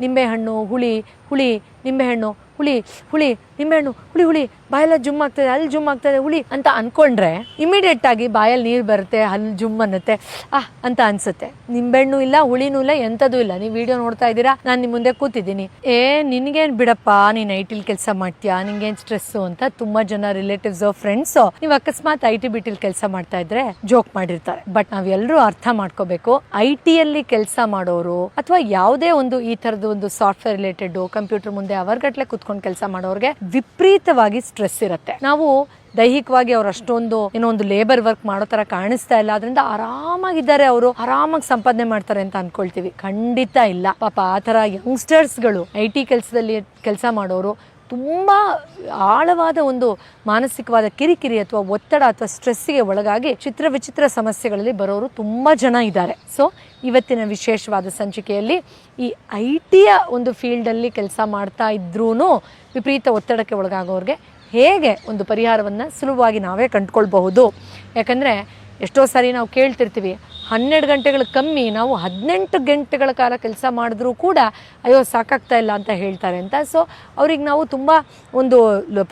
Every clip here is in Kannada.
ನಿಂಬೆಹಣ್ಣು ಹುಳಿ ಹುಳಿ ನಿಂಬೆಹಣ್ಣು ಹುಳಿ ಹುಳಿ, ನಿಂಬೆಹಣ್ಣು, ಹುಳಿ ಹುಳಿ, ಬಾಯೆಲ್ಲ ಜುಮ್ ಆಗ್ತದೆ, ಅಲ್ಲಿ ಜುಮ್ ಆಗ್ತದೆ, ಹುಳಿ ಅಂತ ಅನ್ಕೊಂಡ್ರೆ ಇಮಿಡಿಯೇಟ್ ಆಗಿ ಬಾಯಲ್ಲಿ ನೀರು ಬರುತ್ತೆ, ಅಲ್ಲಿ ಜುಮ್ ಅನ್ನತ್ತೆ. ಆ, ಅಂತ ಅನ್ಸುತ್ತೆ. ನಿಂಬೆಹಣ್ಣು ಇಲ್ಲ, ಹುಳಿನೂ ಇಲ್ಲ ಎಂಥದೂ ಇಲ್ಲ. ನೀವು ವಿಡಿಯೋ ನೋಡ್ತಾ ಇದ್ದೀರಾ? ನಾನು ನಿಮ್ಮ ಮುಂದೆ ಕೂತಿದ್ದೀನಿ. ಏ, ನಿನಗೇನು ಬಿಡಪ್ಪ? ನೀನು ಐ ಟಿಲಿ ಕೆಲಸ ಮಾಡ್ತೀಯಾ? ನಿಂಗೇನು ಸ್ಟ್ರೆಸ್ಸು ಅಂತ ತುಂಬ ಜನ ರಿಲೇಟಿವ್ಸ್ ಫ್ರೆಂಡ್ಸ್ ನೀವು ಅಕಸ್ಮಾತ್ ಐ ಟಿ ಬಿ ಟಿಲಿ ಕೆಲಸ ಮಾಡ್ತಾ ಇದ್ರೆ ಜೋಕ್ ಮಾಡಿರ್ತಾರೆ. ಬಟ್ ನಾವೆಲ್ಲರೂ ಅರ್ಥ ಮಾಡ್ಕೋಬೇಕು ಐ ಟಿಯಲ್ಲಿ ಕೆಲಸ ಮಾಡೋರು ಅಥವಾ ಯಾವುದೇ ಒಂದು ಈ ಥರದ ಒಂದು ಸಾಫ್ಟ್ವೇರ್ ರಿಲೇಟೆಡ್ ಕಂಪ್ಯೂಟರ್ ಮುಂದೆ ಅವರ್ಗಟ್ಲೆ ಕುತ್ಕೊಂಡು ಕೆಲಸ ಮಾಡೋರಿಗೆ ವಿಪರೀತವಾಗಿ ಸ್ಟ್ರೆಸ್ ಇರುತ್ತೆ. ನಾವು ದೈಹಿಕವಾಗಿ ಅವ್ರು ಅಷ್ಟೊಂದು ಏನೋ ಒಂದು ಲೇಬರ್ ವರ್ಕ್ ಮಾಡೋ ತರ ಕಾಣಿಸ್ತಾ ಇಲ್ಲ. ಅದರಿಂದ ಆರಾಮಾಗಿದ್ದಾರೆ ಅವರು. ಆರಾಮಾಗಿ ಸಂಪಾದನೆ ಮಾಡ್ತಾರೆ ಅಂತ ಅನ್ಕೊಳ್ತೀವಿ. ಖಂಡಿತ ಇಲ್ಲ. ಪಾಪ ಆ ಥರ ಯಂಗ್ಸ್ಟರ್ಸ್ಗಳು ಐ ಟಿ ಕೆಲಸದಲ್ಲಿ ಕೆಲಸ ಮಾಡೋರು ತುಂಬ ಆಳವಾದ ಒಂದು ಮಾನಸಿಕವಾದ ಕಿರಿಕಿರಿ ಅಥವಾ ಒತ್ತಡ ಅಥವಾ ಸ್ಟ್ರೆಸ್ಸಿಗೆ ಒಳಗಾಗಿ ಚಿತ್ರ ವಿಚಿತ್ರ ಸಮಸ್ಯೆಗಳಲ್ಲಿ ಬರೋರು ತುಂಬ ಜನ ಇದ್ದಾರೆ. ಸೊ ಇವತ್ತಿನ ವಿಶೇಷವಾದ ಸಂಚಿಕೆಯಲ್ಲಿ ಈ ಐ ಟಿಯ ಒಂದು ಫೀಲ್ಡಲ್ಲಿ ಕೆಲಸ ಮಾಡ್ತಾ ಇದ್ರೂ ವಿಪರೀತ ಒತ್ತಡಕ್ಕೆ ಒಳಗಾಗೋರಿಗೆ ಹೇಗೆ ಒಂದು ಪರಿಹಾರವನ್ನು ಸುಲಭವಾಗಿ ನಾವೇ ಕಂಡುಕೊಳ್ಬಹುದು? ಯಾಕಂದರೆ ಎಷ್ಟೋ ಸಾರಿ ನಾವು ಕೇಳ್ತಿರ್ತೀವಿ, ಹನ್ನೆರಡು ಗಂಟೆಗಳು ಕಮ್ಮಿ ನಾವು ಹದಿನೆಂಟು ಗಂಟೆಗಳ ಕಾಲ ಕೆಲಸ ಮಾಡಿದ್ರೂ ಕೂಡ, ಅಯ್ಯೋ ಸಾಕಾಗ್ತಾ ಇಲ್ಲ ಅಂತ ಹೇಳ್ತಾರೆ ಅಂತ. ಸೊ ಅವ್ರಿಗೆ ನಾವು ತುಂಬ ಒಂದು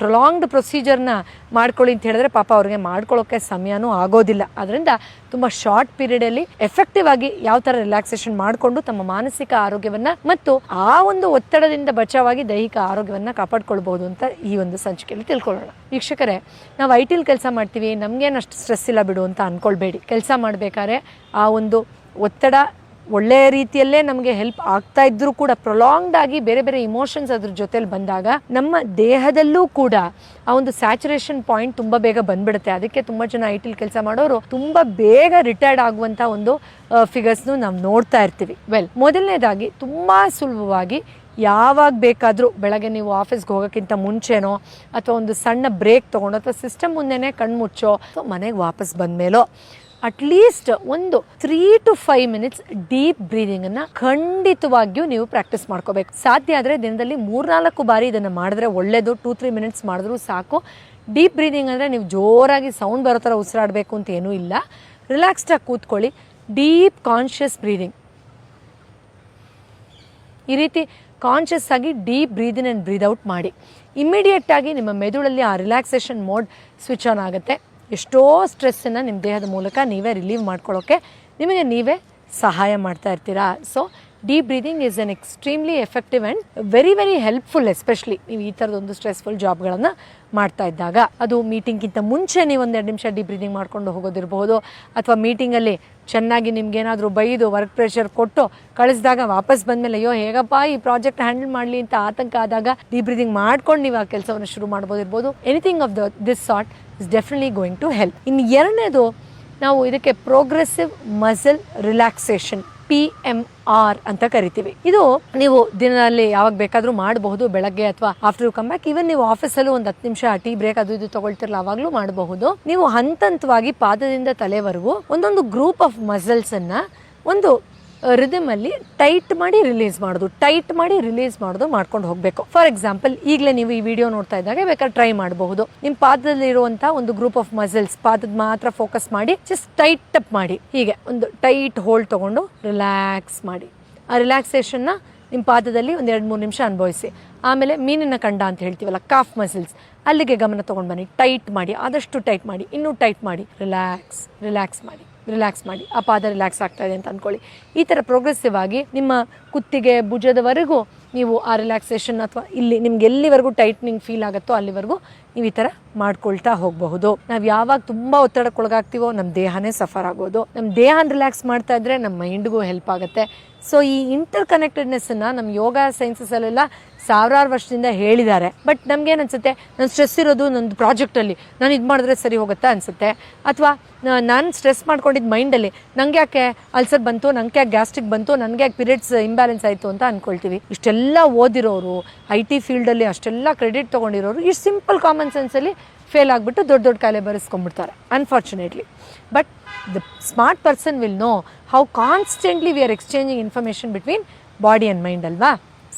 ಪ್ರೊಲಾಂಗ್ಡ್ ಪ್ರೊಸೀಜರ್ನ ಮಾಡ್ಕೊಳ್ಳಿ ಅಂತ ಹೇಳಿದ್ರೆ ಪಾಪ ಅವ್ರಿಗೆ ಮಾಡ್ಕೊಳ್ಳೋಕ್ಕೆ ಸಮಯನೂ ಆಗೋದಿಲ್ಲ. ಅದರಿಂದ ತುಂಬ ಶಾರ್ಟ್ ಪೀರಿಯಡಲ್ಲಿ ಎಫೆಕ್ಟಿವ್ ಆಗಿ ಯಾವ ಥರ ರಿಲ್ಯಾಕ್ಸೇಷನ್ ಮಾಡಿಕೊಂಡು ತಮ್ಮ ಮಾನಸಿಕ ಆರೋಗ್ಯವನ್ನು ಮತ್ತು ಆ ಒಂದು ಒತ್ತಡದಿಂದ ಬಚಾವಾಗಿ ದೈಹಿಕ ಆರೋಗ್ಯವನ್ನು ಕಾಪಾಡ್ಕೊಳ್ಬೋದು ಅಂತ ಈ ಒಂದು ಸಂಚಿಕೆಯಲ್ಲಿ ತಿಳ್ಕೊಳ್ಳೋಣ. ವೀಕ್ಷಕರೇ, ನಾವು ಐ ಟಿಲಿ ಕೆಲಸ ಮಾಡ್ತೀವಿ ನಮಗೇನು ಅಷ್ಟು ಸ್ಟ್ರೆಸ್ ಇಲ್ಲ ಬಿಡು ಅಂತ ಅನ್ಕೊಳ್ಬೇಡಿ. ಕೆಲಸ ಮಾಡಬೇಕಾದ್ರೆ ಆ ಒಂದು ಒತ್ತಡ ಒಳ್ಳೆಯ ರೀತಿಯಲ್ಲೇ ನಮಗೆ ಹೆಲ್ಪ್ ಆಗ್ತಾ ಇದ್ರೂ ಕೂಡ ಪ್ರೊಲಾಂಗ್ಡ್ ಆಗಿ ಬೇರೆ ಬೇರೆ ಇಮೋಷನ್ಸ್ ಅದ್ರ ಜೊತೆಲಿ ಬಂದಾಗ ನಮ್ಮ ದೇಹದಲ್ಲೂ ಕೂಡ ಆ ಒಂದು ಸ್ಯಾಚುರೇಷನ್ ಪಾಯಿಂಟ್ ತುಂಬ ಬೇಗ ಬಂದ್ಬಿಡುತ್ತೆ. ಅದಕ್ಕೆ ತುಂಬ ಜನ ಐ ಟಿಲಿ ಕೆಲಸ ಮಾಡೋರು ತುಂಬ ಬೇಗ ರಿಟೈರ್ಡ್ ಆಗುವಂಥ ಒಂದು ಫಿಗರ್ಸ್ನು ನಾವು ನೋಡ್ತಾ ಇರ್ತೀವಿ. ವೆಲ್ ಮೊದಲನೇದಾಗಿ ತುಂಬ ಸುಲಭವಾಗಿ ಯಾವಾಗ ಬೇಕಾದರೂ ಬೆಳಗ್ಗೆ ನೀವು ಆಫೀಸ್ಗೆ ಹೋಗೋಕ್ಕಿಂತ ಮುಂಚೆನೋ ಅಥವಾ ಒಂದು ಸಣ್ಣ ಬ್ರೇಕ್ ತೊಗೊಂಡು ಅಥವಾ ಸಿಸ್ಟಮ್ ಮುಂದೆನೇ ಕಣ್ಮುಚ್ಚೋ ಅಥವಾ ಮನೆಗೆ ವಾಪಸ್ ಬಂದಮೇಲೋ ಅಟ್ಲೀಸ್ಟ್ ಒಂದು three to five minutes deep ಬ್ರೀದಿಂಗನ್ನು ಖಂಡಿತವಾಗಿಯೂ ನೀವು ಪ್ರಾಕ್ಟೀಸ್ ಮಾಡ್ಕೋಬೇಕು. ಸಾಧ್ಯ ಆದರೆ ದಿನದಲ್ಲಿ ಮೂರ್ನಾಲ್ಕು ಬಾರಿ ಇದನ್ನು ಮಾಡಿದ್ರೆ ಒಳ್ಳೆಯದು ಟೂ ತ್ರೀ ಮಿನಿಟ್ಸ್ ಮಾಡಿದ್ರೂ ಸಾಕು. ಡೀಪ್ ಬ್ರೀದಿಂಗ್ ಅಂದರೆ ನೀವು ಜೋರಾಗಿ ಸೌಂಡ್ ಬರೋ ಥರ ಉಸಿರಾಡಬೇಕು ಅಂತ ಏನೂ ಇಲ್ಲ. ರಿಲ್ಯಾಕ್ಸ್ಡಾಗಿ ಕೂತ್ಕೊಳ್ಳಿ. ಡೀಪ್ ಕಾನ್ಷಿಯಸ್ ಬ್ರೀದಿಂಗ್ ಈ ರೀತಿ ಕಾನ್ಷಿಯಸ್ ಆಗಿ deep breathe in and breathe out ಮಾಡಿ. ಇಮಿಡಿಯೇಟ್ ಆಗಿ ನಿಮ್ಮ ಮೆದುಳಲ್ಲಿ ಆ ರಿಲ್ಯಾಕ್ಸೇಷನ್ ಮೋಡ್ ಸ್ವಿಚ್ ಆನ್ ಆಗುತ್ತೆ. ಎಷ್ಟೋ ಸ್ಟ್ರೆಸ್ಸನ್ನು ನಿಮ್ಮ ದೇಹದ ಮೂಲಕ ನೀವೇ ರಿಲೀವ್ ಮಾಡ್ಕೊಳ್ಳೋಕ್ಕೆ ನಿಮಗೆ ನೀವೇ ಸಹಾಯ ಮಾಡ್ತಾ ಇರ್ತೀರಾ? So deep breathing is an extremely effective and very very helpful especially ನೀವು ಈ ಥರದೊಂದು ಸ್ಟ್ರೆಸ್ಫುಲ್ ಜಾಬ್ಗಳನ್ನು ಮಾಡ್ತಾ ಇದ್ದಾಗ. ಅದು ಮೀಟಿಂಗ್ಗಿಂತ ಮುಂಚೆ ನೀವು ಒಂದೆರಡು ನಿಮಿಷ ಡೀಪ್ ಬ್ರೀದಿಂಗ್ ಮಾಡ್ಕೊಂಡು ಹೋಗೋದಿರಬಹುದು ಅಥವಾ ಮೀಟಿಂಗಲ್ಲಿ ಚೆನ್ನಾಗಿ ನಿಮ್ಗೇನಾದರೂ ಬೈದು ವರ್ಕ್ ಪ್ರೆಷರ್ ಕೊಟ್ಟು ಕಳಿಸಿದಾಗ ವಾಪಸ್ ಬಂದಮೇಲೆ, ಅಯ್ಯೋ, ಹೇಗಪ್ಪ ಈ ಪ್ರಾಜೆಕ್ಟ್ ಹ್ಯಾಂಡಲ್ ಮಾಡಲಿ ಅಂತ ಆತಂಕ ಆದಾಗ ಡೀಪ್ ಬ್ರೀದಿಂಗ್ ಮಾಡ್ಕೊಂಡು ನೀವು ಆ ಕೆಲಸವನ್ನು ಶುರು ಮಾಡ್ಬೋದಿರ್ಬೋದು. Anything of the this sort is definitely going to help ಇನ್ನು ಎರಡನೇದು, ನಾವು ಇದಕ್ಕೆ progressive muscle relaxation P M R ಅಂತ ಕರಿತೀವಿ. ಇದು ನೀವು ದಿನದಲ್ಲಿ ಯಾವಾಗ ಬೇಕಾದರೂ ಮಾಡಬಹುದು, ಬೆಳಗ್ಗೆ ಅಥವಾ ಆಫ್ಟರ್ ಕಮ್ ಬ್ಯಾಕ್ ಇವನ್ ನೀವು ಆಫೀಸಲ್ಲೂ ಒಂದು ಹತ್ತು ನಿಮಿಷ ಟೀ ಬ್ರೇಕ್ ಅದು ಇದು ತಗೊಳ್ತಿರಲ್ಲ ಅವಾಗಲೂ ಮಾಡಬಹುದು. ನೀವು ಹಂತ ಹಂತವಾಗಿ ಪಾದದಿಂದ ತಲೆವರೆಗೂ ಒಂದೊಂದು ಗ್ರೂಪ್ ಆಫ್ ಮಸಲ್ಸ್ ಅನ್ನ ಒಂದು ರಿದಮ್ ಅಲ್ಲಿ ಟೈಟ್ ಮಾಡಿ ರಿಲೀಸ್ ಮಾಡೋದು. ಟೈಟ್ ಮಾಡಿ ರಿಲೀಸ್ ಮಾಡೋದು ಮಾಡ್ಕೊಂಡು ಹೋಗಬೇಕು. ಫಾರ್ ಎಕ್ಸಾಂಪಲ್ ಈಗಲೇ ನೀವು ಈ ವಿಡಿಯೋ ನೋಡ್ತಾ ಇದ್ದಾಗ ಬೇಕಾದ್ರೆ ಟ್ರೈ ಮಾಡಬಹುದು. ನಿಮ್ಮ ಪಾದದಲ್ಲಿ ಇರುವಂತಹ ಒಂದು ಗ್ರೂಪ್ ಆಫ್ ಮಸಲ್ಸ್ ಪಾದದ ಮಾತ್ರ ಫೋಕಸ್ ಮಾಡಿ ಜಸ್ಟ್ ಟೈಟ್ ಅಪ್ ಮಾಡಿ. ಹೀಗೆ ಒಂದು ಟೈಟ್ ಹೋಲ್ಡ್ ತಗೊಂಡು ರಿಲ್ಯಾಕ್ಸ್ ಮಾಡಿ. ಆ ರಿಲ್ಯಾಕ್ಸೇಷನ್ನ ನಿಮ್ಮ ಪಾದದಲ್ಲಿ ಒಂದು ಎರಡು ಮೂರು ನಿಮಿಷ ಅನುಭವಿಸಿ. ಆಮೇಲೆ ಮೀನಿನ ಕಂಡ ಅಂತ ಹೇಳ್ತೀವಲ್ಲ ಕಾಫ್ ಮಸಲ್ಸ್ ಅಲ್ಲಿಗೆ ಗಮನ ತೊಗೊಂಡು ಬನ್ನಿ. ಟೈಟ್ ಮಾಡಿ, ಆದಷ್ಟು ಟೈಟ್ ಮಾಡಿ, ಇನ್ನೂ ಟೈಟ್ ಮಾಡಿ ರಿಲ್ಯಾಕ್ಸ್ ರಿಲ್ಯಾಕ್ಸ್ ಮಾಡಿ. ರಿಲ್ಯಾಕ್ಸ್ ಮಾಡಿ, ಆ ಪಾದ ರಿಲ್ಯಾಕ್ಸ್ ಆಗ್ತಾ ಇದೆ ಅಂತ ಅಂದ್ಕೊಳ್ಳಿ ಈ ಥರ ಪ್ರೋಗ್ರೆಸಿವ್ ಆಗಿ ನಿಮ್ಮ ಕುತ್ತಿಗೆ ಭುಜದವರೆಗೂ ನೀವು ಆ ರಿಲ್ಯಾಕ್ಸೇಷನ್ ಅಥವಾ ಇಲ್ಲಿ ನಿಮ್ಗೆ ಎಲ್ಲಿವರೆಗೂ ಟೈಟ್ನಿಂಗ್ ಫೀಲ್ ಆಗುತ್ತೋ ಅಲ್ಲಿವರೆಗೂ ನೀವು ಈ ಥರ ಮಾಡ್ಕೊಳ್ತಾ ಹೋಗಬಹುದು. ನಾವು ಯಾವಾಗ ತುಂಬ ಒತ್ತಡಕ್ಕೊಳಗಾಗ್ತೀವೋ ನಮ್ಮ ದೇಹನೇ ಸಫರ್ ಆಗೋದು. ನಮ್ಮ ದೇಹನ ರಿಲ್ಯಾಕ್ಸ್ ಮಾಡ್ತಾ ಇದ್ರೆ ನಮ್ಮ ಮೈಂಡ್ಗೂ ಹೆಲ್ಪ್ ಆಗುತ್ತೆ. ಸೊ, ಈ ಇಂಟರ್ ಕನೆಕ್ಟೆಡ್ನೆಸ್ಸನ್ನು ನಮ್ಮ ಯೋಗ ಸೈನ್ಸಸಲ್ಲೆಲ್ಲ ಸಾವಿರಾರು ವರ್ಷದಿಂದ ಹೇಳಿದ್ದಾರೆ. ಬಟ್ ನಮ್ಗೇನು ಅನ್ಸುತ್ತೆ ನಾನು ಸ್ಟ್ರೆಸ್ ಇರೋದು ನಂದು ಪ್ರಾಜೆಕ್ಟಲ್ಲಿ. ನಾನು ಇದು ಮಾಡಿದ್ರೆ ಸರಿ ಹೋಗುತ್ತಾ ಅನಿಸುತ್ತೆ. ಅಥವಾ ನಾನು ಸ್ಟ್ರೆಸ್ ಮಾಡ್ಕೊಂಡಿದ್ದು ಮೈಂಡಲ್ಲಿ ನಂಗೆ ಯಾಕೆ ಅಲ್ಸರ್ ಬಂತು, ನಂಗೆ ಯಾಕೆ ಗ್ಯಾಸ್ಟ್ರಿಕ್ ಬಂತು, ನನಗೆ ಯಾಕೆ ಪಿರಿಯಡ್ಸ್ ಇಂಬ್ಯಾಲೆನ್ಸ್ ಆಯಿತು ಅಂತ ಅನ್ಕೊಳ್ತೀವಿ. ಇಷ್ಟೆಲ್ಲ ಓದಿರೋರು, ಐ ಟಿ ಫೀಲ್ಡಲ್ಲಿ ಅಷ್ಟೆಲ್ಲ ಕ್ರೆಡಿಟ್ ತೊಗೊಂಡಿರೋರು ಇಷ್ಟು ಸಿಂಪಲ್ ಕಾಮನ್ ಸೆನ್ಸಲ್ಲಿ ಫೇಲ್ ಆಗಿಬಿಟ್ಟು ದೊಡ್ಡ ದೊಡ್ಡ ಕಾಯಿಲೆ ಬರೆಸ್ಕೊಂಡ್ಬಿಡ್ತಾರೆ unfortunately but the smart person will know how constantly we are exchanging information between body and mind ಅಲ್ವಾ?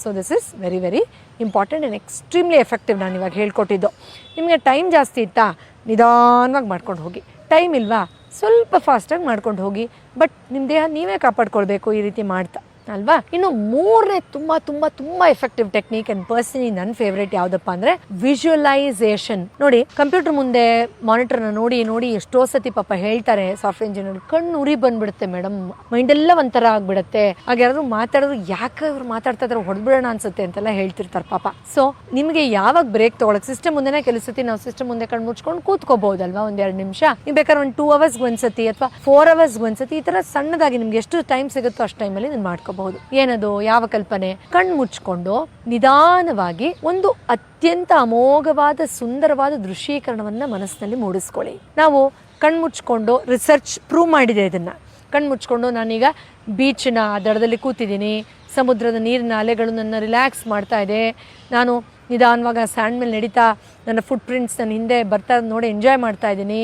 So this is very very important and extremely effective ನಾನು ಇವಾಗ ಹೇಳ್ಕೊಟ್ಟಿದ್ದು. ನಿಮಗೆ ಟೈಮ್ ಜಾಸ್ತಿ ಇತ್ತಾ? ನಿಧಾನವಾಗಿ ಮಾಡ್ಕೊಂಡು ಹೋಗಿ. ಟೈಮ್ ಇಲ್ವಾ? ಸ್ವಲ್ಪ ಫಾಸ್ಟಾಗಿ ಮಾಡ್ಕೊಂಡು ಹೋಗಿ. ಬಟ್ ನಿಮ್ಮ ದೇಹ ನೀವೇ ಕಾಪಾಡ್ಕೊಳ್ಬೇಕು ಈ ರೀತಿ ಮಾಡ್ತಾ. ಅಲ್ವಾ? ಇನ್ನು ಮೂರನೇ ತುಂಬಾ ತುಂಬಾ ತುಂಬಾ ಎಫೆಕ್ಟಿವ್ ಟೆಕ್ನಿಕ್ ಅಂಡ್ ಪರ್ಸನಲಿ ನನ್ನ ಫೇವ್ರೇಟ್ ಯಾವ್ದಪ್ಪ ಅಂದ್ರೆ ವಿಜುವಲೈಸೇಷನ್ ನೋಡಿ ಕಂಪ್ಯೂಟರ್ ಮುಂದೆ ಮಾನಿಟರ್ ನೋಡಿ ನೋಡಿ ಎಷ್ಟೋ ಸತಿ ಪಾಪ ಹೇಳ್ತಾರೆ ಸಾಫ್ಟ್ವೇರ್ ಇಂಜಿನಿಯರ್ ಕಣ್ಣು ಉರಿ ಬಂದ್ಬಿಡುತ್ತೆ ಮೇಡಮ್ ಮೈಂಡ್ ಎಲ್ಲ ಒಂಥರ ಆಗ್ಬಿಡುತ್ತೆ. ಹಾಗೆ ಯಾರಾದ್ರೂ ಮಾತಾಡಿದ್ರು, ಯಾಕೆ ಅವ್ರು ಮಾತಾಡ್ತಾ ಇದ್ರೆ ಹೊಡೆದ್ಬಿಡೋಣ ಅನ್ಸುತ್ತೆ ಅಂತೆಲ್ಲ ಹೇಳ್ತಿರ್ತಾರೆ ಪಾಪ. ಸೊ ನಿಮಗೆ ಯಾವಾಗ ಬ್ರೇಕ್ ತಗೊಳಕ್ ಸಿಸ್ಟಮ್ ಮುಂದೆನೇ ಕೆಲವು ಸತಿ ನಾವು ಸಿಸ್ಟಮ್ ಮುಂದೆ ಕಣ್ಣು ಮುಚ್ಕೊಂಡು ಕೂತ್ಕೋಬಹುದಲ್ವಾ ಒಂದ್ ಎರಡು ನಿಮಿಷ? ನೀವು ಬೇಕಾದ್ರೆ ಒಂದು ಟೂ ಅವರ್ಸ್ ಒಂದ್ಸತಿ ಅಥವಾ ಫೋರ್ ಅವರ್ಸ್ ಒಂದ್ಸತಿ ಈ ತರ ಸಣ್ಣದಾಗಿ ನಿಮ್ಗೆ ಎಷ್ಟು ಟೈಮ್ ಸಿಗುತ್ತೋ ಅಷ್ಟು ಟೈಮಲ್ಲಿ ನೀವು ಮಾಡ್ಕೋಬಹುದು ಏನದು? ಯಾವ ಕಲ್ಪನೆ? ಕಣ್ಣು ಮುಚ್ಕೊಂಡು ನಿಧಾನವಾಗಿ ಒಂದು ಅತ್ಯಂತ ಅಮೋಘವಾದ ಸುಂದರವಾದ ದೃಶ್ಯೀಕರಣವನ್ನ ಮನಸ್ಸಿನಲ್ಲಿ ಮೂಡಿಸ್ಕೊಳ್ಳಿ. ನಾವು ಕಣ್ಣು ಮುಚ್ಕೊಂಡು ರಿಸರ್ಚ್ ಪ್ರೂವ್ ಮಾಡಿದೆ ಇದನ್ನ. ಕಣ್ಣು ಮುಚ್ಕೊಂಡು ನಾನೀಗ ಬೀಚ್ನ ದಡದಲ್ಲಿ ಕೂತಿದ್ದೀನಿ. ಸಮುದ್ರದ ನೀರಿನ ಅಲೆಗಳು ನನ್ನ ರಿಲ್ಯಾಕ್ಸ್ ಮಾಡ್ತಾ ಇದೆ. ನಾನು ನಿಧಾನವಾಗ ಸ್ಯಾಂಡ್ ಮೇಲೆ ನಡೀತಾ ನನ್ನ ಫುಟ್ ಪ್ರಿಂಟ್ಸ್ ನನ್ನ ಹಿಂದೆ ಬರ್ತಾ ನೋಡಿ ಎಂಜಾಯ್ ಮಾಡ್ತಾ ಇದ್ದೀನಿ.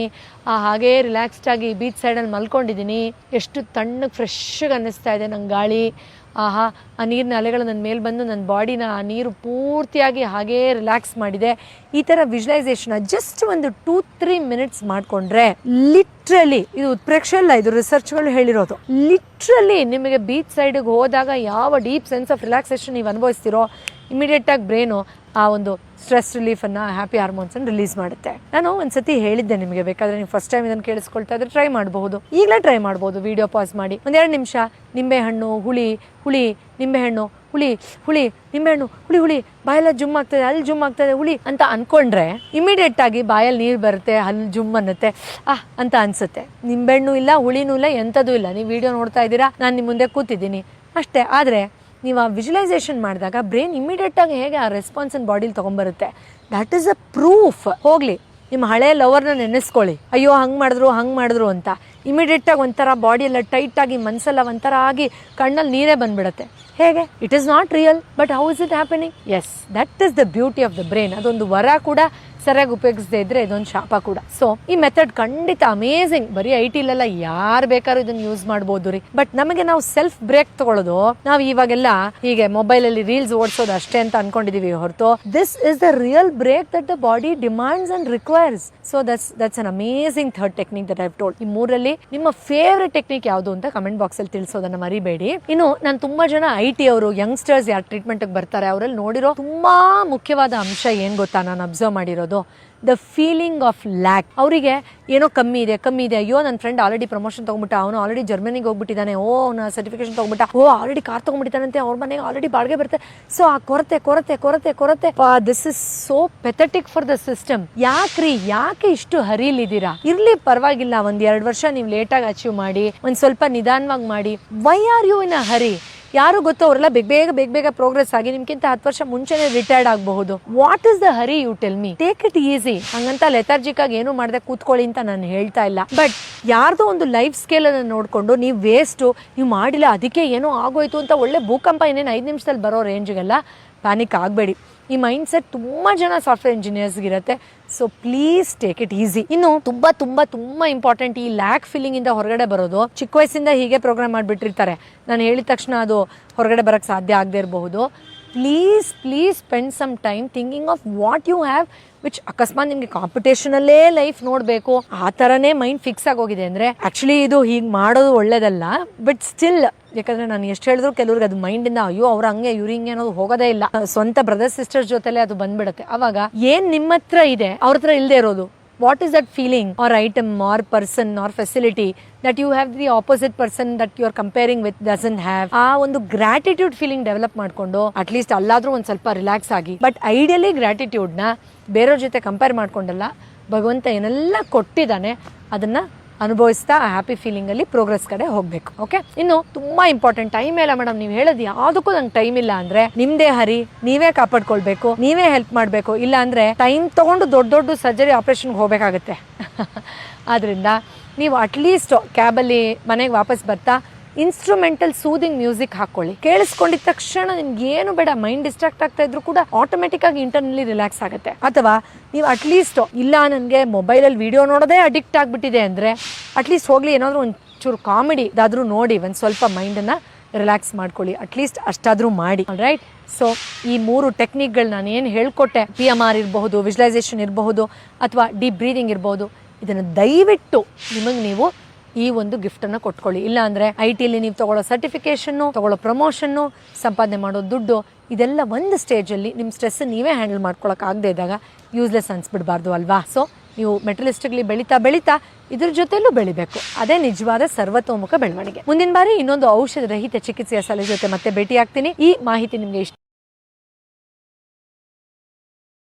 ಆ ಹಾಗೇ ರಿಲ್ಯಾಕ್ಸ್ಡ್ ಆಗಿ ಬೀಚ್ ಸೈಡಲ್ಲಿ ಮಲ್ಕೊಂಡಿದ್ದೀನಿ. ಎಷ್ಟು ತಣ್ಣಗೆ ಫ್ರೆಶ್ಗೆ ಅನ್ನಿಸ್ತಾ ಇದೆ ನಂಗೆ ಗಾಳಿ. ಆಹಾ, ಆ ನೀರಿನ ಅಲೆಗಳು ನನ್ನ ಮೇಲೆ ಬಂದು ನನ್ನ ಬಾಡಿನ ಆ ನೀರು ಪೂರ್ತಿಯಾಗಿ ಹಾಗೇ ರಿಲ್ಯಾಕ್ಸ್ ಮಾಡಿದೆ. ಈ ಥರ ವಿಜುವಲೈಸೇಷನ್ ಜಸ್ಟ್ ಒಂದು ಟೂ ತ್ರೀ ಮಿನಿಟ್ಸ್ ಮಾಡಿಕೊಂಡ್ರೆ ಲಿಟ್ರಲಿ ಇದು ಉತ್ಪ್ರೇಕ್ಷೆ ಅಲ್ಲ, ಇದು ರಿಸರ್ಚ್ಗಳು ಹೇಳಿರೋದು. ಲಿಟ್ರಲಿ ನಿಮಗೆ ಬೀಚ್ ಸೈಡಿಗೆ ಹೋದಾಗ ಯಾವ ಡೀಪ್ ಸೆನ್ಸ್ ಆಫ್ ರಿಲ್ಯಾಕ್ಸೇಷನ್ ನೀವು ಅನುಭವಿಸ್ತಿರೋ ಇಮಿಡಿಯೇಟಾಗಿ ಬ್ರೈನು ಆ ಒಂದು ಸ್ಟ್ರೆಸ್ ರಿಲೀಫನ್ನು ಹ್ಯಾಪಿ ಹಾರ್ಮೋನ್ಸನ್ನು ರಿಲೀಸ್ ಮಾಡುತ್ತೆ. ನಾನು ಒಂದ್ಸತಿ ಹೇಳಿದ್ದೆ ನಿಮಗೆ, ಬೇಕಾದ್ರೆ ನೀವು ಫಸ್ಟ್ ಟೈಮ್ ಇದನ್ನು ಕೇಳಿಸ್ಕೊಳ್ತಾ ಇದ್ರೆ ಟ್ರೈ ಮಾಡಬಹುದು. ಈಗಲೇ ಟ್ರೈ ಮಾಡ್ಬೋದು ವಿಡಿಯೋ ಪಾಸ್ ಮಾಡಿ. ಒಂದೆರಡು ನಿಮಿಷ, ನಿಂಬೆಹಣ್ಣು, ಹುಳಿ ಹುಳಿ, ನಿಂಬೆಹಣ್ಣು ಹುಳಿ ಹುಳಿ, ನಿಂಬೆಹಣ್ಣು, ಹುಳಿ ಹುಳಿ, ಬಾಯಲ್ಲ ಜುಮ್ ಆಗ್ತದೆ, ಅಲ್ಲಿ ಜುಮ್ ಆಗ್ತದೆ, ಹುಳಿ ಅಂತ ಅನ್ಕೊಂಡ್ರೆ ಇಮಿಡಿಯೇಟ್ ಆಗಿ ಬಾಯಲ್ಲಿ ನೀರು ಬರುತ್ತೆ, ಅಲ್ಲಿ ಜುಮ್ ಅನ್ನತ್ತೆ. ಆಹ್ ಅಂತ ಅನ್ಸುತ್ತೆ. ನಿಂಬೆಹಣ್ಣು ಇಲ್ಲ, ಹುಳಿನೂ ಇಲ್ಲ ಎಂಥದೂ ಇಲ್ಲ. ನೀವು ವಿಡಿಯೋ ನೋಡ್ತಾ ಇದ್ದೀರಾ, ನಾನು ನಿಮ್ಮ ಮುಂದೆ ಕೂತಿದ್ದೀನಿ. ಅಷ್ಟೇ, ಆದರೆ ನೀವು ಆ ವಿಜುವಲೈಸೇಷನ್ ಮಾಡಿದಾಗ ಬ್ರೈನ್ ಇಮಿಡಿಯೇಟ್ ಆಗಿ ಹೇಗೆ ಆ ರೆಸ್ಪಾನ್ಸನ್ ಬಾಡಿಲಿ ತೊಗೊಂಬರುತ್ತೆ? ದಟ್ ಈಸ್ ಅ ಪ್ರೂಫ್ ಹೋಗ್ಲಿ. ನಿಮ್ಮ ಹಳೆ ಲವರ್ನ ನೆನೆಸ್ಕೊಳ್ಳಿ. ಅಯ್ಯೋ, ಹಂಗೆ ಮಾಡಿದ್ರು ಹಂಗೆ ಮಾಡಿದ್ರು ಅಂತ. ಇಮಿಡಿಯೇಟಾಗಿ ಒಂಥರ ಬಾಡಿಯೆಲ್ಲ ಟೈಟಾಗಿ ಮನಸ್ಸೆಲ್ಲ ಒಂಥರ ಆಗಿ, ಕಣ್ಣಲ್ಲಿ ನೀರೇ ಬಂದ್ಬಿಡುತ್ತೆ. ಹೇಗೆ? It is not real but how is it happening as that is the beauty of the brain ಅದೊಂದು ವರ ಕೂಡ ಸರಿಯಾಗಿ ಉಪಯೋಗಿಸದೇ ಇದ್ರೆ ಇದೊಂದು ಶಾಪ ಕೂಡ. ಸೊ ಈ ಮೆಥಡ್ ಖಂಡಿತ ಅಮೇಸಿಂಗ್ ಬರೀ ಐ ಟಿಲೆಲ್ಲ ಯಾರು ಬೇಕಾದ್ರೂ ಇದನ್ನ ಯೂಸ್ ಮಾಡ್ಬೋದು ರೀ. ಬಟ್ ನಮಗೆ ನಾವು ಸೆಲ್ಫ್ ಬ್ರೇಕ್ ತಗೊಳ್ಳೋದು ನಾವು ಇವಾಗೆಲ್ಲ ಹೀಗೆ ಮೊಬೈಲ್ ಅಲ್ಲಿ ರೀಲ್ಸ್ ಓಡಿಸೋದು ಅಷ್ಟೇ ಅಂತ ಅನ್ಕೊಂಡಿದೀವಿ ಹೊರತು. This is the real break that the body demands and requires so that's that's an amazing third technique that I've told ಈ ಮೂರಲ್ಲಿ ನಿಮ್ಮ ಫೇವ್ರೆಟ್ ಟೆಕ್ನಿಕ್ ಯಾವುದು ಅಂತ ಕಮೆಂಟ್ ಬಾಕ್ಸ್ ಅಲ್ಲಿ ತಿಳಿಸೋದನ್ನ ಮರಿಬೇಡಿ. ಇನ್ನು ನಾನು ತುಂಬಾ ಜನ ಐ ಟಿ ಅವರು ಯಂಗ್ಸ್ಟರ್ಸ್ ಯಾರು ಟ್ರೀಟ್ಮೆಂಟ್ ಬರ್ತಾರೆ, ಅವರಲ್ಲಿ ನೋಡಿರೋ ತುಂಬಾ ಮುಖ್ಯವಾದ ಅಂಶ ಏನ್ ಗೊತ್ತಾ ನಾನು ಅಬ್ಸರ್ವ್ ಮಾಡಿರೋದು? ದ ಫೀಲಿಂಗ್ ಆಫ್ ಲ್ಯಾಕ್ ಅವರಿಗೆ ಏನೋ ಕಮ್ಮಿ ಇದೆ ಕಮ್ಮಿ ಇದೆ. ಅಯ್ಯೋ ನನ್ನ ಫ್ರೆಂಡ್ ಆಲ್ರೆಡಿ ಪ್ರಮೋಷನ್ ತೊಗೊಂಬಿಟ್ಟ ಅವನು ಆಲ್ರೆಡಿ ಜರ್ಮನಿಗೆ ಹೋಗ್ಬಿಟ್ಟಿದ್ದಾನೆ. ಓ, ಅವನ ಸರ್ಟಿಫಿಕೇಶನ್ ತೊಗೊಂಬಿಟ್ಟ ಓ ಆಲ್ರೆಡಿ ಕಾರ್ ತೊಗೊಂಬಿಟ್ಟಿದ್ದಾನಂತೆ ಅವ್ರ ಮನೆಗೆ ಆಲ್ರೆಡಿ ಬಾಡಿಗೆ ಬರುತ್ತೆ. ಸೊ ಆ ಕೊರತೆ ಕೊರತೆ ಕೊರತೆ ಕೊರತೆ. This is so pathetic for the system ಯಾಕ್ರಿ, ಯಾಕೆ ಇಷ್ಟು ಹರಿಲಿದ್ದೀರಾ? ಇರ್ಲಿ ಪರವಾಗಿಲ್ಲ. ಒಂದ್ ಎರಡು ವರ್ಷ ನೀವು ಲೇಟಾಗಿ ಅಚೀವ್ ಮಾಡಿ, ಒಂದ್ ಸ್ವಲ್ಪ ನಿಧಾನವಾಗಿ ಮಾಡಿ. Why are you in a hurry ಯಾರು ಗೊತ್ತು ಅವರೆಲ್ಲ ಬೇಗ ಬೇಗ ಬೇಗ ಬೇಗ ಪ್ರೋಗ್ರೆಸ್ ಆಗಿ ನಿಮ್ಗಿಂತ ಹತ್ತು ವರ್ಷ ಮುಂಚೆನೆ ರಿಟೈರ್ಡ್ ಆಗಬಹುದು. What is the hurry you tell me take it easy ಹಂಗಂತ ಲೆಥರ್ಜಿಕ್ ಆಗಿ ಏನು ಮಾಡದೆ ಕೂತ್ಕೊಳ್ಳಿ ಅಂತ ನಾನು ಹೇಳ್ತಾ ಇಲ್ಲ. ಬಟ್ ಯಾರ್ದೋ ಒಂದು ಲೈಫ್ ಸ್ಕೇಲ್ ಅನ್ನು ನೋಡ್ಕೊಂಡು ನೀವು ವೇಸ್ಟ್ ನೀವು ಮಾಡಿಲ್ಲ, ಅದಕ್ಕೆ ಏನೋ ಆಗೋಯ್ತು ಅಂತ ಒಳ್ಳೆ ಭೂಕಂಪ ಏನೇನು ಐದು ನಿಮಿಷದಲ್ಲಿ ಬರೋ ರೇಂಜ್ಗೆಲ್ಲ ಪ್ಯಾನಿಕ್ ಆಗಬೇಡಿ. ಈ ಮೈಂಡ್ ಸೆಟ್ ತುಂಬಾ ಜನ software ಇಂಜಿನಿಯರ್ಸ್ಗಿರುತ್ತೆ so please take it easy ಇನ್ನು ತುಂಬಾ ತುಂಬಾ ತುಂಬಾ ಇಂಪಾರ್ಟೆಂಟ್ ಈ ಲ್ಯಾಕ್ ಫೀಲಿಂಗ್ ಇಂದ ಹೊರಗಡೆ ಬರೋದು, ಚಿಕ್ಕ ವಯಸ್ಸಿಂದ ಹೀಗೆ ಪ್ರೋಗ್ರಾಮ್ ಮಾಡಿಬಿಟ್ಟಿರ್ತಾರೆ. ನಾನು ಹೇಳಿದ ತಕ್ಷಣ ಅದು ಹೊರಗಡೆ ಬರಕ್ಕೆ ಸಾಧ್ಯ ಆಗದೆ ಇರಬಹುದು. Please please spend some time thinking of what you have which ಅಕಸ್ಮಾತ್ ನಿಮಗೆ ಕಾಂಪಿಟೇಷನಲ್ಲೇ ಲೈಫ್ ನೋಡಬೇಕು, ಆ ಥರನೇ ಮೈಂಡ್ ಫಿಕ್ಸ್ ಆಗೋಗಿದೆ ಅಂದರೆ ಆ್ಯಕ್ಚುಲಿ ಇದು ಹೀಗೆ ಮಾಡೋದು ಒಳ್ಳೇದಲ್ಲ ಬಟ್ ಸ್ಟಿಲ್ ಯಾಕಂದ್ರೆ ನಾನು ಎಷ್ಟು ಹೇಳಿದ್ರು ಕೆಲವ್ರಿಗೆ ಅದು ಮೈಂಡಿಂದ ಅಯ್ಯೋ ಅವ್ರ ಹಂಗೆ, ಇವ್ರು ಹಿಂಗೆ ಅನ್ನೋದು ಹೋಗೋದೇ ಇಲ್ಲ. ಸ್ವಂತ ಬ್ರದರ್ ಸಿಸ್ಟರ್ಸ್ ಜೊತೆಲೆ ಅದು ಬಂದ್ಬಿಡುತ್ತೆ. ಅವಾಗ ಏನ್ ನಿಮ್ಮ ಹತ್ರ ಇದೆ, ಅವ್ರ ಹತ್ರ ಇಲ್ಲದೆ ಇರೋದು. What is that feeling or item or person or facility that you have the opposite person that you are comparing with doesn't have ಆ ಒಂದು ಗ್ರಾಟಿಟ್ಯೂಡ್ ಫೀಲಿಂಗ್ ಡೆವಲಪ್ ಮಾಡಿಕೊಂಡು ಅಟ್ ಲೀಸ್ಟ್ ಅಲ್ಲಾದ್ರೂ ಒಂದು ಸ್ವಲ್ಪ ರಿಲ್ಯಾಕ್ಸ್ ಆಗಿ. ಬಟ್ ಐಡಿಯಲಿ ಗ್ರಾಟಿಟ್ಯೂಡ್ನ ಬೇರೆಯವ್ರ ಜೊತೆ ಕಂಪೇರ್ ಮಾಡ್ಕೊಂಡಲ್ಲ. ಭಗವಂತ ಏನೆಲ್ಲ ಕೊಟ್ಟಿದ್ದಾನೆ ಅದನ್ನ ಅನುಭವಿಸ್ತಾ ಆ ಹ್ಯಾಪಿ ಫೀಲಿಂಗ್ ಅಲ್ಲಿ ಪ್ರೋಗ್ರೆಸ್ ಕಡೆ ಹೋಗ್ಬೇಕು ಓಕೆ ಇನ್ನು ತುಂಬಾ ಇಂಪಾರ್ಟೆಂಟ್ ಟೈಮ್ ಇಲ್ಲ ಮೇಡಮ್ ನೀವು ಹೇಳೋದು ಯಾವುದಕ್ಕೂ ನಂಗೆ ಟೈಮ್ ಇಲ್ಲ ಅಂದ್ರೆ ನಿಮ್ಮದೇ ಹರಿ, ನೀವೇ ಕಾಪಾಡ್ಕೊಳ್ಬೇಕು, ನೀವೇ ಹೆಲ್ಪ್ ಮಾಡಬೇಕು, ಇಲ್ಲ ಅಂದ್ರೆ ಟೈಮ್ ತಗೊಂಡು ದೊಡ್ಡ ದೊಡ್ಡ ಸರ್ಜರಿ ಆಪ್ರೇಷನ್ಗೆ ಹೋಗಬೇಕಾಗುತ್ತೆ. ಆದ್ದರಿಂದ ನೀವು ಅಟ್ಲೀಸ್ಟ್ ಕ್ಯಾಬಲ್ಲಿ ಮನೆಗೆ ವಾಪಸ್ ಬರ್ತಾ ಇನ್ಸ್ಟ್ರೂಮೆಂಟಲ್ ಸೂದಿಂಗ್ ಮ್ಯೂಸಿಕ್ ಹಾಕೊಳ್ಳಿ. ಕೇಳಿಸ್ಕೊಂಡಿದ ತಕ್ಷಣ ನಿಮ್ಗೆ ಏನು ಬೇಡ ಮೈಂಡ್ ಡಿಸ್ಟ್ರಾಕ್ಟ್ ಆಗ್ತಾ ಇದ್ರು ಕೂಡ ಆಟೋಮೆಟಿಕ್ ಆಗಿ ಇಂಟರ್ನಲ್ಲಿ ರಿಲ್ಯಾಕ್ಸ್ ಆಗುತ್ತೆ. ಅಥವಾ ನೀವು ಅಟ್ಲೀಸ್ಟ್ ಇಲ್ಲ ನನಗೆ ಮೊಬೈಲಲ್ಲಿ ವಿಡಿಯೋ ನೋಡೋದೇ ಅಡಿಕ್ಟ್ ಆಗಿಬಿಟ್ಟಿದೆ ಅಂದರೆ ಅಟ್ಲೀಸ್ಟ್ ಹೋಗ್ಲಿ, ಏನಾದರೂ ಒಂದು ಚೂರು ಕಾಮಿಡಿ ಇದಾದರೂ ನೋಡಿ, ಒಂದು ಸ್ವಲ್ಪ ಮೈಂಡನ್ನು ರಿಲ್ಯಾಕ್ಸ್ ಮಾಡ್ಕೊಳ್ಳಿ. ಅಟ್ಲೀಸ್ಟ್ ಅಷ್ಟಾದರೂ ಮಾಡಿ. ರೈಟ್ ಸೊ ಈ ಮೂರು ಟೆಕ್ನಿಕ್ಗಳು ನಾನು ಏನು ಹೇಳ್ಕೊಟ್ಟೆ ಪಿ ಎಂ ಆರ್ ಇರಬಹುದು ವಿಜುಲೈಸೇಷನ್ ಇರಬಹುದು, ಅಥವಾ ಡೀಪ್ ಬ್ರೀದಿಂಗ್ ಇರಬಹುದು, ಇದನ್ನು ದಯವಿಟ್ಟು ನಿಮಗೆ ನೀವು ಈ ಒಂದು ಗಿಫ್ಟ್ ಅನ್ನ ಕೊಟ್ಕೊಳ್ಳಿ. ಇಲ್ಲ ಅಂದ್ರೆ ಐ ಟಿಲಿ ನೀವು ತಗೊಳ್ಳೋ ಸರ್ಟಿಫಿಕೇಶನ್ ತಗೊಳ್ಳೋ ಪ್ರಮೋಷನ್ ಸಂಪಾದನೆ ಮಾಡೋ ದುಡ್ಡು, ಇದೆಲ್ಲ ಒಂದು ಸ್ಟೇಜ್ ಅಲ್ಲಿ ನಿಮ್ ಸ್ಟ್ರೆಸ್ ನೀವೇ ಹ್ಯಾಂಡಲ್ ಮಾಡ್ಕೊಳಕ್ ಆಗದೆ ಇದ್ದಾಗ ಯೂಸ್ಲೆಸ್ ಅನ್ಸ್ಬಿಡ್ಬಾರ್ದು ಅಲ್ವಾ? ಸೊ ನೀವು ಮೆಟಲಿಸ್ಟಿಕ್ಲಿ ಬೆಳೀತಾ ಬೆಳೀತಾ ಇದ್ರ ಜೊತೆಲೂ ಬೆಳಿಬೇಕು. ಅದೇ ನಿಜವಾದ ಸರ್ವತೋಮುಖ ಬೆಳವಣಿಗೆ. ಮುಂದಿನ ಬಾರಿ ಇನ್ನೊಂದು ಔಷಧ ರಹಿತ ಚಿಕಿತ್ಸೆಯ ಸಲಹೆ ಜೊತೆ ಮತ್ತೆ ಭೇಟಿ ಆಗ್ತೀನಿ ಈ ಮಾಹಿತಿ ನಿಮ್ಗೆ ಇಷ್ಟ